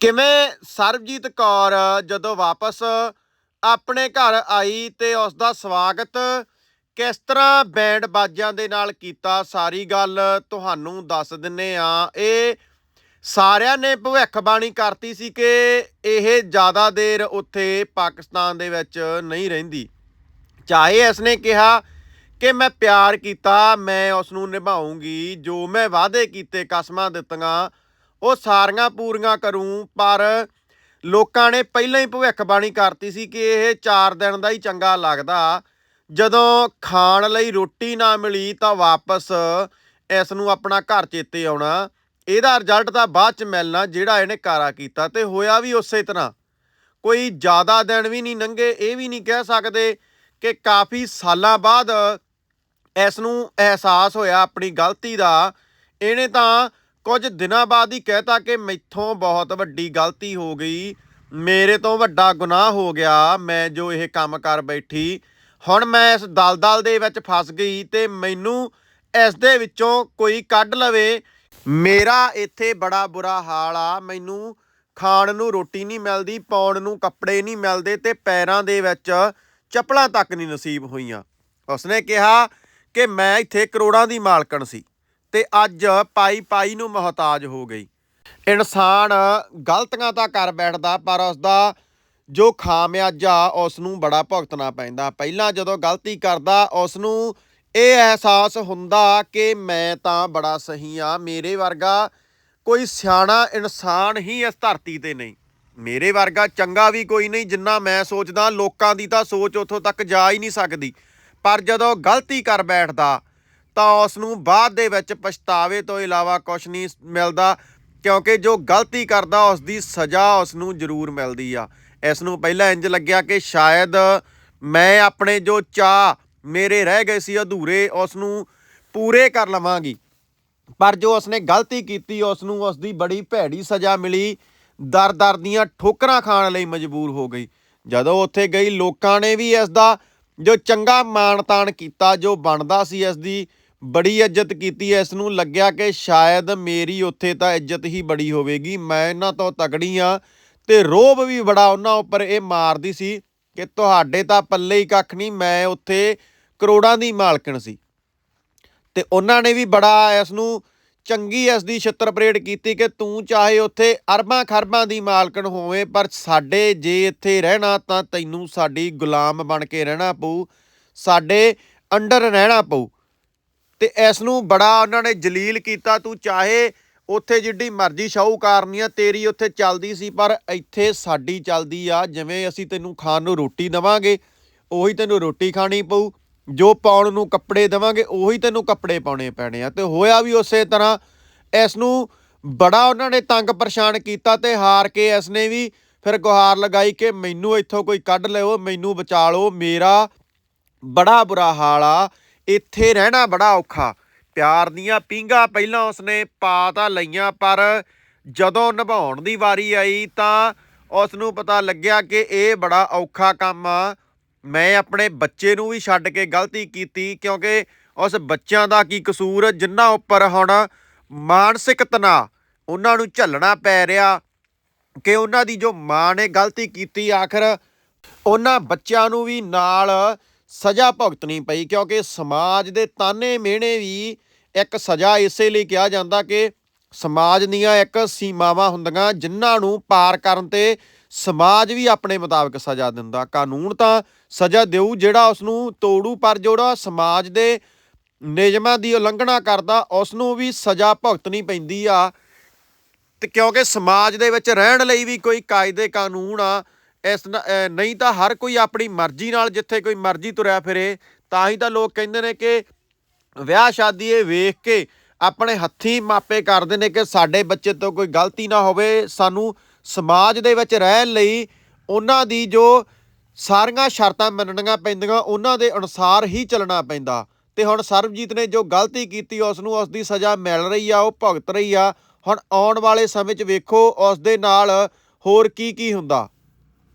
ਕਿਵੇਂ ਸਰਬਜੀਤ ਕੌਰ ਜਦੋਂ ਵਾਪਸ ਆਪਣੇ ਘਰ ਆਈ ਤੇ ਉਸ ਦਾ ਸਵਾਗਤ ਕਿਸ ਤਰ੍ਹਾਂ ਬੈਂਡ ਬਾਜਿਆਂ ਦੇ ਨਾਲ ਕੀਤਾ? ਸਾਰੀ ਗੱਲ ਤੁਹਾਨੂੰ ਦੱਸ ਦਿੰਨੇ ਆ। ਇਹ ਸਾਰਿਆਂ ਨੇ ਭਵਿੱਖਬਾਣੀ ਕਰਤੀ ਸੀ ਕਿ ਇਹ ਜ਼ਿਆਦਾ ਦੇਰ ਉੱਥੇ ਪਾਕਿਸਤਾਨ ਦੇ ਵਿੱਚ ਨਹੀਂ ਰਹਿੰਦੀ। ਚਾਹੇ ਇਸਨੇ ਕਿਹਾ ਕਿ ਮੈਂ ਪਿਆਰ ਕੀਤਾ, ਮੈਂ ਉਸ ਨੂੰ ਨਿਭਾਉਂਗੀ, ਜੋ ਮੈਂ ਵਾਅਦੇ ਕੀਤੇ, ਕਸਮਾਂ ਦਿੱਤੀਆਂ ਉਹ ਸਾਰੀਆਂ ਪੂਰੀਆਂ ਕਰੂੰ, ਪਰ ਲੋਕਾਂ ਨੇ ਪਹਿਲਾਂ ਹੀ ਭਵਿੱਖਬਾਣੀ ਕਰਤੀ ਸੀ ਕਿ ਇਹ 4 ਦਿਨ ਦਾ ਹੀ ਚੰਗਾ ਲੱਗਦਾ। ਜਦੋਂ ਖਾਣ ਲਈ ਰੋਟੀ ਨਾ ਮਿਲੀ ਤਾਂ ਵਾਪਸ ਇਸ ਨੂੰ ਆਪਣਾ ਘਰ ਚੇਤੇ ਆਉਣਾ। ਇਹਦਾ ਰਿਜ਼ਲਟ ਤਾਂ ਬਾਅਦ ਚ ਮਿਲਣਾ ਜਿਹੜਾ ਇਹਨੇ ਕਾਰਾ ਕੀਤਾ ਤੇ ਹੋਇਆ ਵੀ ਉਸੇ ਤਰ੍ਹਾਂ। ਕੋਈ ਜ਼ਿਆਦਾ ਦਿਨ ਵੀ ਨਹੀਂ ਲੰਘੇ ਇਹ ਵੀ ਨਹੀਂ ਕਹਿ ਸਕਦੇ ਕਿ ਕਾਫੀ ਸਾਲਾਂ ਬਾਅਦ ਇਸ ਨੂੰ ਅਹਿਸਾਸ ਹੋਇਆ ਆਪਣੀ ਗਲਤੀ ਦਾ। ਇਹਨੇ ਤਾਂ ਕੁਝ ਦਿਨਾਂ ਬਾਅਦ ਹੀ ਕਹਿਤਾ ਕਿ ਮੈਥੋਂ ਬਹੁਤ ਵੱਡੀ ਗਲਤੀ ਹੋ ਗਈ। ਮੇਰੇ ਤੋਂ ਵੱਡਾ ਗੁਨਾਹ ਹੋ ਗਿਆ। ਮੈਂ ਜੋ ਇਹ ਕੰਮ ਕਰ ਬੈਠੀ, ਹੁਣ ਮੈਂ ਇਸ ਦਲਦਲ ਦੇ ਵਿੱਚ ਫਸ ਗਈ ਤੇ ਮੈਨੂੰ ਇਸ ਦੇ ਵਿੱਚੋਂ ਕੋਈ ਕੱਢ ਲਵੇ। ਮੇਰਾ ਇੱਥੇ ਬੜਾ ਬੁਰਾ ਹਾਲ ਆ। ਮੈਨੂੰ ਖਾਣ ਨੂੰ ਰੋਟੀ ਨਹੀਂ ਮਿਲਦੀ, ਪਾਉਣ ਨੂੰ ਕੱਪੜੇ ਨਹੀਂ ਮਿਲਦੇ ਤੇ ਪੈਰਾਂ ਦੇ ਵਿੱਚ ਚੱਪਲਾਂ ਤੱਕ ਨਹੀਂ ਨਸੀਬ ਹੋਈਆਂ। ਉਸਨੇ ਕਿਹਾ ਕਿ ਮੈਂ ਇੱਥੇ ਕਰੋੜਾਂ ਦੀ ਮਾਲਕਣ ਸੀ। ਤੇ ਅੱਜ ਪਾਈ ਪਾਈ ਨੂੰ ਮੁਹਤਾਜ ਹੋ ਗਈ। ਇਨਸਾਨ ਗਲਤੀਆਂ ਤਾਂ ਕਰ ਬੈਠਦਾ, ਪਰ ਉਸ ਦਾ ਜੋ ਖਾਮਿਆਜਾ ਉਸ ਨੂੰ ਬੜਾ ਭੁਗਤਣਾ ਪੈਂਦਾ। ਪਹਿਲਾਂ ਜਦੋਂ ਗਲਤੀ ਕਰਦਾ ਉਸ ਨੂੰ ਇਹ ਅਹਿਸਾਸ ਹੁੰਦਾ ਕਿ ਮੈਂ ਤਾਂ ਬੜਾ ਸਹੀ ਆ, ਮੇਰੇ ਵਰਗਾ ਕੋਈ ਸਿਆਣਾ ਇਨਸਾਨ ਹੀ ਇਸ ਧਰਤੀ ਤੇ ਨਹੀਂ। ਮੇਰੇ ਵਰਗਾ ਚੰਗਾ ਵੀ ਕੋਈ ਨਹੀਂ, ਜਿੰਨਾ ਮੈਂ ਸੋਚਦਾ, ਲੋਕਾਂ ਦੀ ਤਾਂ ਸੋਚ ਉੱਥੋਂ ਤੱਕ ਜਾ ਹੀ ਨਹੀਂ ਸਕਦੀ। ਪਰ ਜਦੋਂ ਗਲਤੀ ਕਰ ਬੈਠਦਾ ਤਾਂ ਉਸ ਨੂੰ ਬਾਅਦ ਦੇ ਵਿੱਚ ਪਛਤਾਵੇ ਤੋਂ ਇਲਾਵਾ ਕੁਝ ਨਹੀਂ ਮਿਲਦਾ, ਕਿਉਂਕਿ ਜੋ ਗਲਤੀ ਕਰਦਾ ਉਸ ਦੀ ਸਜ਼ਾ ਉਸ ਨੂੰ ਜ਼ਰੂਰ ਮਿਲਦੀ ਆ। ਇਸ ਨੂੰ ਪਹਿਲਾਂ ਇੰਜ ਲੱਗਿਆ ਕਿ ਸ਼ਾਇਦ ਮੈਂ ਆਪਣੇ ਜੋ ਚਾਹ ਮੇਰੇ ਰਹਿ ਗਏ ਸੀ ਅਧੂਰੇ ਉਸ ਨੂੰ ਪੂਰੇ ਕਰ ਲਵਾਂਗੀ। ਪਰ ਜੋ ਉਸਨੇ ਗਲਤੀ ਕੀਤੀ ਉਸ ਨੂੰ ਉਸ ਦੀ ਬੜੀ ਭੈੜੀ ਸਜ਼ਾ ਮਿਲੀ। ਦਰ-ਦਰ ਦੀਆਂ ਠੋਕਰਾਂ ਖਾਣ ਲਈ ਮਜਬੂਰ ਹੋ ਗਈ। ਜਦੋਂ ਉੱਥੇ ਗਈ, ਲੋਕਾਂ ਨੇ ਵੀ ਇਸ ਦਾ ਜੋ ਚੰਗਾ ਮਾਣ-ਤਾਣ ਕੀਤਾ, ਜੋ ਬਣਦਾ ਸੀ ਇਸ ਦੀ ਬੜੀ ਇੱਜ਼ਤ ਕੀਤੀ ਇਸ ਨੂੰ ਲੱਗਿਆ ਕਿ ਸ਼ਾਇਦ ਮੇਰੀ ਉੱਥੇ ਤਾਂ ਇੱਜ਼ਤ ਹੀ ਬੜੀ ਹੋਵੇਗੀ, ਮੈਂ ਇਹਨਾਂ ਤੋਂ ਤਕੜੀ ਆ ਤੇ ਰੋਬ ਵੀ ਬੜਾ ਉਹਨਾਂ ਉੱਪਰ ਇਹ ਮਾਰਦੀ ਸੀ ਕਿ ਤੁਹਾਡੇ ਤਾਂ ਪੱਲੇ ਹੀ ਕੱਖ ਨਹੀਂ, ਮੈਂ ਉੱਥੇ ਕਰੋੜਾਂ ਦੀ ਮਾਲਕਣ ਸੀ। ਤੇ ਉਹਨਾਂ ਨੇ ਵੀ ਬੜਾ ਇਸ ਨੂੰ ਚੰਗੀ ਇਸ ਦੀ ਛਿੱਤਰ ਪਰੇਡ ਕੀਤੀ ਕਿ ਤੂੰ ਚਾਹੇ ਉੱਥੇ ਅਰਬਾਂ ਖਰਬਾਂ ਦੀ ਮਾਲਕਣ ਹੋਵੇਂ, ਪਰ ਸਾਡੇ ਜੇ ਇੱਥੇ ਰਹਿਣਾ ਤਾਂ ਤੈਨੂੰ ਸਾਡੀ ਗੁਲਾਮ ਬਣ ਕੇ ਰਹਿਣਾ ਪਊ, ਸਾਡੇ ਅੰਡਰ ਰਹਿਣਾ ਪਊ। ਤੇ ਇਸ ਨੂੰ ਬੜਾ ਉਹਨਾਂ ਨੇ ਜਲੀਲ ਕੀਤਾ, ਤੂੰ ਚਾਹੇ ਉੱਥੇ ਜਿੱਡੀ ਮਰਜ਼ੀ ਸ਼ਾਹੂਕਾਰਨੀ ਆ, ਤੇਰੀ ਉੱਥੇ ਚੱਲਦੀ ਸੀ, ਪਰ ਇੱਥੇ ਸਾਡੀ ਚੱਲਦੀ ਆ, ਜਿਵੇਂ ਅਸੀਂ ਤੈਨੂੰ ਖਾਣ ਨੂੰ ਰੋਟੀ ਦਵਾਂਗੇ, ਉਹੀ ਤੈਨੂੰ ਰੋਟੀ ਖਾਣੀ ਪਊ, ਜੋ ਪਾਉਣ ਨੂੰ ਕੱਪੜੇ ਦਵਾਂਗੇ, ਉਹੀ ਤੈਨੂੰ ਕੱਪੜੇ ਪਾਉਣੇ ਪੈਣੇ ਆ, ਤੇ ਹੋਇਆ ਵੀ ਉਸੇ ਤਰ੍ਹਾਂ, ਇਸ ਨੂੰ ਬੜਾ ਉਹਨਾਂ ਨੇ ਤੰਗ ਪਰੇਸ਼ਾਨ ਕੀਤਾ ਤੇ ਹਾਰ ਕੇ ਇਸ ਨੇ ਵੀ ਫਿਰ ਗੁਹਾਰ ਲਗਾਈ ਕਿ ਮੈਨੂੰ ਇੱਥੋਂ ਕੋਈ ਕੱਢ ਲਿਓ, ਮੈਨੂੰ ਬਚਾ ਲਓ, ਮੇਰਾ ਬੜਾ ਬੁਰਾ ਹਾਲ ਆ ਇੱਥੇ ਰਹਿਣਾ ਬੜਾ ਔਖਾ। ਪਿਆਰ ਦੀਆਂ ਪੀਂਘਾਂ ਪਹਿਲਾਂ ਉਸਨੇ ਪਾ ਤਾਂ ਲਈਆਂ, ਪਰ ਜਦੋਂ ਨਿਭਾਉਣ ਦੀ ਵਾਰੀ ਆਈ ਤਾਂ ਉਸ ਨੂੰ ਪਤਾ ਲੱਗਿਆ ਕਿ ਇਹ ਬੜਾ ਔਖਾ ਕੰਮ ਆ। ਮੈਂ ਆਪਣੇ ਬੱਚੇ ਨੂੰ ਵੀ ਛੱਡ ਕੇ ਗਲਤੀ ਕੀਤੀ, ਕਿਉਂਕਿ ਉਸ ਬੱਚਿਆਂ ਦਾ ਕੀ ਕਸੂਰ ਜਿੰਨਾ ਉੱਪਰ ਹੁਣ ਮਾਨਸਿਕ ਤਣਾਅ ਉਹਨਾਂ ਨੂੰ ਝੱਲਣਾ ਪੈ ਰਿਹਾ ਕਿ ਉਹਨਾਂ ਦੀ ਜੋ ਮਾਂ ਨੇ ਗਲਤੀ ਕੀਤੀ, ਆਖਰ ਉਹਨਾਂ ਬੱਚਿਆਂ ਨੂੰ ਵੀ ਨਾਲ ਸਜ਼ਾ ਭੁਗਤਣੀ ਪਈ, ਕਿਉਂਕਿ ਸਮਾਜ ਦੇ ਤਾਨੇ ਮਿਹਣੇ ਵੀ ਇੱਕ ਸਜ਼ਾ ਇਸੇ ਲਈ ਕਿਹਾ ਜਾਂਦਾ ਕਿ ਸਮਾਜ ਦੀਆਂ ਇੱਕ ਸੀਮਾਵਾਂ ਹੁੰਦੀਆਂ, ਜਿਨ੍ਹਾਂ ਨੂੰ ਪਾਰ ਕਰਨ ਤੇ ਸਮਾਜ ਵੀ ਆਪਣੇ ਮੁਤਾਬਕ ਸਜ਼ਾ ਦਿੰਦਾ। ਕਾਨੂੰਨ ਤਾਂ ਸਜ਼ਾ ਦੇਊ, ਜਿਹੜਾ ਉਸ ਨੂੰ ਤੋੜੂ, ਪਰ ਜਿਹੜਾ ਸਮਾਜ ਦੇ ਨਿਯਮਾਂ ਦੀ ਉਲੰਘਣਾ ਕਰਦਾ ਉਸ ਨੂੰ ਵੀ ਸਜ਼ਾ ਭੁਗਤਣੀ ਪੈਂਦੀ ਆ। ਤੇ ਕਿਉਂਕਿ ਸਮਾਜ ਦੇ ਵਿੱਚ ਰਹਿਣ ਲਈ ਵੀ ਕੋਈ ਕਾਇਦੇ ਕਾਨੂੰਨ ਆ ਇਸ ਨ- ਨਹੀਂ ਤਾਂ ਹਰ ਕੋਈ ਆਪਣੀ ਮਰਜ਼ੀ ਨਾਲ ਜਿੱਥੇ ਕੋਈ ਮਰਜ਼ੀ ਤੁਰਿਆ ਫਿਰੇ, ਤਾਂ ਹੀ ਤਾਂ ਲੋਕ ਕਹਿੰਦੇ ਨੇ ਕਿ ਵਿਆਹ ਸ਼ਾਦੀ ਇਹ ਵੇਖ ਕੇ ਆਪਣੇ ਹੱਥੀਂ ਮਾਪੇ ਕਰਦੇ ਨੇ ਕਿ ਸਾਡੇ ਬੱਚੇ ਤੋਂ ਕੋਈ ਗਲਤੀ ਨਾ ਹੋਵੇ, ਸਾਨੂੰ ਸਮਾਜ ਦੇ ਵਿੱਚ ਰਹਿਣ ਲਈ ਉਹਨਾਂ ਦੀ ਜੋ ਸਾਰੀਆਂ ਸ਼ਰਤਾਂ ਮੰਨਣੀਆਂ ਪੈਂਦੀਆਂ, ਉਹਨਾਂ ਦੇ ਅਨੁਸਾਰ ਹੀ ਚੱਲਣਾ ਪੈਂਦਾ। ਤੇ ਹੁਣ ਸਰਬਜੀਤ ਨੇ ਜੋ ਗਲਤੀ ਕੀਤੀ, ਉਸ ਨੂੰ ਉਸ ਦੀ ਸਜ਼ਾ ਮਿਲ ਰਹੀ ਆ, ਉਹ ਭੁਗਤ ਰਹੀ ਆ। ਹੁਣ ਆਉਣ ਵਾਲੇ ਸਮੇਂ 'ਚ ਵੇਖੋ, ਉਸ ਦੇ ਨਾਲ ਹੋਰ ਕੀ ਕੀ ਹੁੰਦਾ।